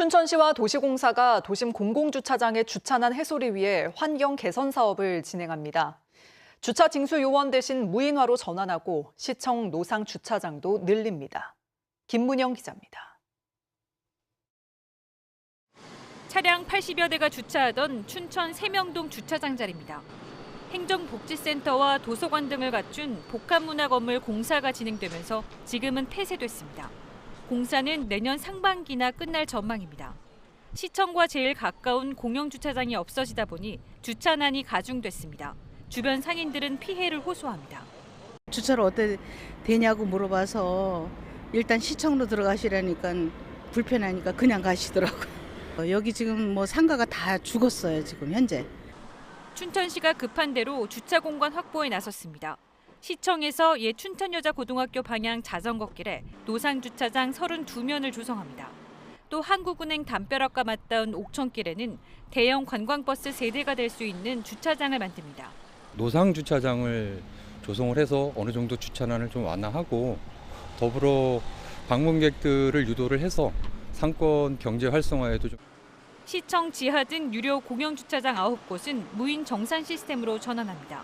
춘천시와 도시공사가 도심 공공주차장의 주차난 해소를 위해 환경 개선 사업을 진행합니다. 주차 징수 요원 대신 무인화로 전환하고 시청 노상 주차장도 늘립니다. 김문영 기자입니다. 차량 80여 대가 주차하던 춘천 세명동 주차장 자리입니다. 행정복지센터와 도서관 등을 갖춘 복합문화 건물 공사가 진행되면서 지금은 폐쇄됐습니다. 공사는 내년 상반기나 끝날 전망입니다. 시청과 제일 가까운 공영 주차장이 없어지다 보니 주차난이 가중됐습니다. 주변 상인들은 피해를 호소합니다. 주차를 어때 되냐고 물어봐서 일단 시청로 들어가시라니까 불편하니까 그냥 가시더라고요. 어, 여기 지금 뭐 상가가 다 죽었어요 지금 현재. 춘천시가 급한 대로 주차 공간 확보에 나섰습니다. 시청에서 옛 춘천여자고등학교 방향 자전거길에 노상 주차장 32면을 조성합니다. 또 한국은행 담벼락과 맞닿은 옥천길에는 대형 관광버스 세대가 될 수 있는 주차장을 만듭니다. 노상 주차장을 조성을 해서 어느 정도 주차난을 좀 완화하고 더불어 방문객들을 유도를 해서 상권 경제 활성화에도 좀 시청 지하 등 유료 공영 주차장 9곳은 무인 정산 시스템으로 전환합니다.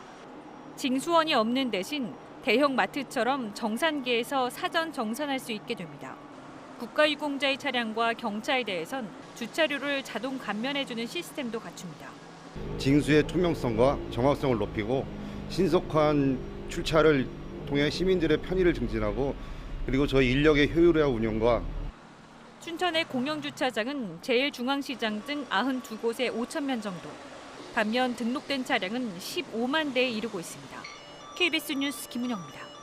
징수원이 없는 대신 대형 마트처럼 정산기에서 사전 정산할 수 있게 됩니다. 국가유공자의 차량과 경차에 대해선 주차료를 자동 감면해주는 시스템도 갖춥니다. 징수의 투명성과 정확성을 높이고 신속한 출차를 통해 시민들의 편의를 증진하고 그리고 저희 인력의 효율화 운영과 춘천의 공영주차장은 제일중앙시장 등 92곳에 5천 면 정도. 반면 등록된 차량은 15만 대에 이르고 있습니다. KBS 뉴스 김은영입니다.